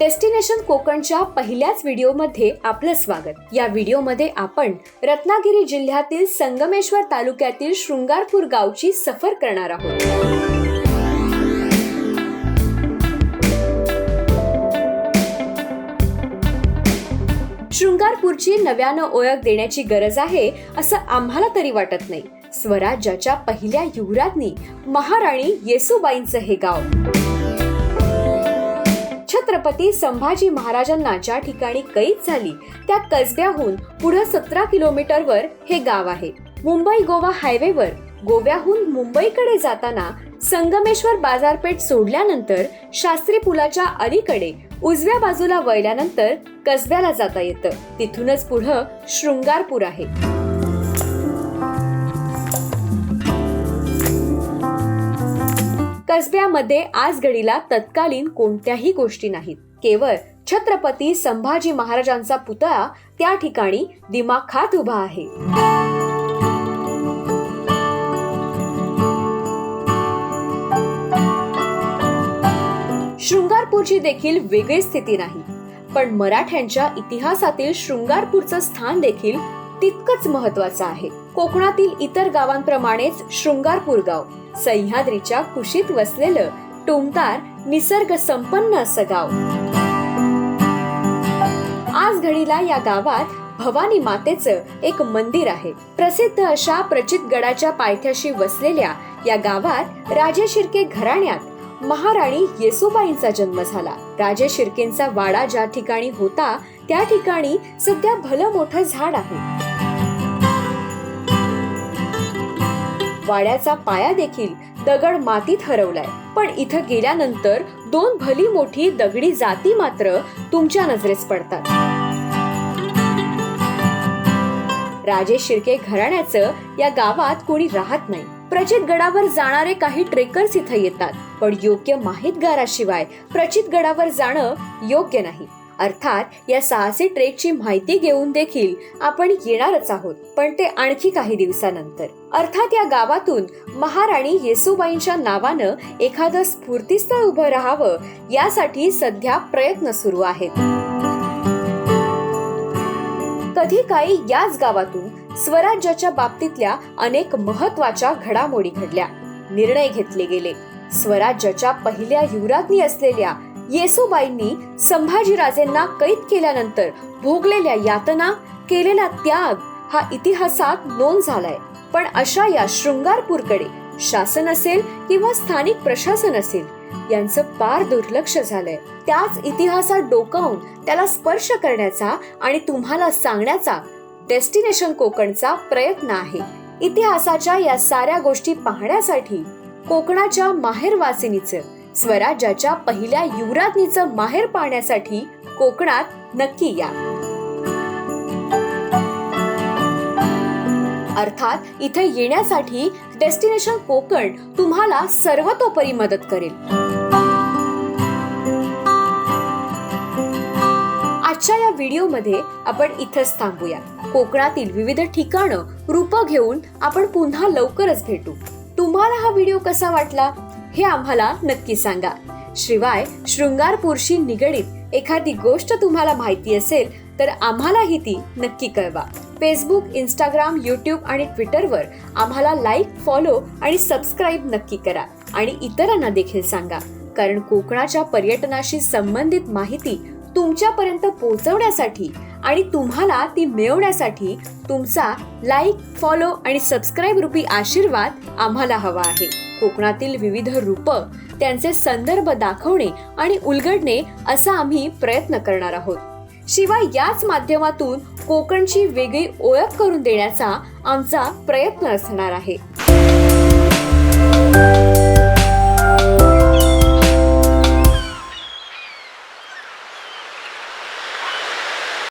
Destination कोकणच्या पहिल्याच व्हिडिओमध्ये आपलं स्वागत. या व्हिडिओमध्ये आपण रत्नागिरी जिल्ह्यातील संगमेश्वर तालुक्यातील शृंगारपूर गावची सफर करणार आहोत. शृंगारपूरची नव्यानं ओळख देण्याची गरज आहे असं आम्हाला तरी वाटत नाही. स्वराज्याच्या पहिल्या युवराज्ञी महाराणी येसुबाईंचं हे गाव. छत्रपती संभाजी महाराजांना ज्या ठिकाणी कैद झाली त्या कसब्याहून पुढे सतरा किलोमीटरवर हे गाव आहे. मुंबई गोवा हायवेवर गोव्याहून मुंबईकडे जाताना संगमेश्वर बाजारपेठ सोडल्यानंतर शास्त्री पुलाच्या अलीकडे उजव्या बाजूला वळल्यानंतर कसब्याला जाता येतं. तिथूनच पुढं शृंगारपूर आहे. कसब्यामध्ये आज घडीला तत्कालीन कोणत्याही गोष्टी नाहीत. केवळ छत्रपती संभाजी महाराजांचा पुतळा त्या ठिकाणी दिमाखात उभा आहे. शृंगारपूरची देखील वेगळी स्थिती नाही. पण मराठ्यांच्या इतिहासातील शृंगारपूरचं स्थान देखील तितकंच महत्वाचं आहे. कोकणातील इतर गावांप्रमाणेच शृंगारपूर गाव. सह्याद्रीच्या कुशीत वसलेलं टोमदार निसर्ग संपन्न असं गाव. आज घडीला या गावात भवानी मातेचं एक मंदिर आहे. प्रसिद्ध अशा प्रचितगडाच्या पायथ्याशी वसलेल्या या गावात राजे शिर्के घराण्यात महाराणी येसुबाईंचा जन्म झाला. राजे शिर्केंचा वाडा ज्या ठिकाणी होता त्या ठिकाणी सध्या भलं मोठं झाड आहे. वाड्याचा पाया देखील दगड मातीत हरवलाय. पण इथं गेल्यानंतर दोन भली मोठी दगडी जाती मात्र तुमच्या नजरेस पडतात. राजे शिर्के घराण्याचं या गावात कोणी राहत नाही. प्रचित गडावर जाणारे काही ट्रेकर्स इथं येतात. पण योग्य माहितगाराशिवाय प्रचित गडावर जाणं योग्य नाही. अर्थात या साहसी ट्रेकची माहिती घेऊन देखील आपण येणारच आहोत. पण ते आणखी काही दिवसानंतर. अर्थात या गावातून महाराणी येसुबाईंच्या नावानं एखादं स्फूर्तीस्थळ उभं राहावं यासाठी सध्या प्रयत्न सुरू आहेत. कधी काही याच गावातून स्वराज्याच्या बाबतीतल्या अनेक महत्त्वाच्या घडामोडी घडल्या. निर्णय घेतले गेले. स्वराज्याच्या पहिल्या युवराज्ञी असलेल्या येसूबाईंनी संभाजीराजेंना कैद केल्यानंतर भोगलेल्या यातना केलेला त्याग हा इतिहासात नोंद झालाय. पण अशा या शृंगारपूरकडे शासन असेल किंवा स्थानिक प्रशासन असेल यांचं पार दुर्लक्ष झालंय. त्याच इतिहासात डोकावून त्याला स्पर्श करण्याचा आणि तुम्हाला सांगण्याचा डेस्टिनेशन कोकणचा प्रयत्न आहे. इतिहासाच्या या साऱ्या गोष्टी पाहण्यासाठी कोकणाच्या माहेरवासिनीचं स्वराज्याच्या पहिल्या युवराज्ञीचं माहेर पाहण्यासाठी कोकणात नक्की या. अर्थात इथे येण्यासाठी डेस्टिनेशन कोकण तुम्हाला सर्वतोपरी मदत करेल. आजच्या या व्हिडिओमध्ये आपण इथंच थांबूया कोकणातील विविध ठिकाणं रूप घेऊन आपण पुन्हा लवकरच भेटू. तुम्हाला हा व्हिडिओ कसा वाटला? हे आम्हाला नक्की सांगा. शिवाय शृंगारपूरशी निगडीत एखादी गोष्ट तुम्हाला माहिती असेल तर आम्हालाही ती नक्की कळवा. फेसबुक इंस्टाग्राम यूट्यूब आणि ट्विटरवर आम्हाला लाईक फॉलो आणि सबस्क्राईब नक्की करा आणि इतरांना देखील सांगा. कारण कोकणाच्या पर्यटनाशी संबंधित माहिती तुमच्यापर्यंत पोहोचवण्यासाठी आणि तुम्हाला ती मिळवण्यासाठी तुमचा लाईक फॉलो आणि सबस्क्राईब रूपी आशीर्वाद आम्हाला हवा आहे. कोकणातील विविध रूप त्यांचे संदर्भ दाखवणे आणि उलगडणे असा आम्ही प्रयत्न करणार आहोत. शिवाय याच माध्यमातून कोकणची वेगळी ओळख करून देण्याचा आमचा प्रयत्न असणार आहे.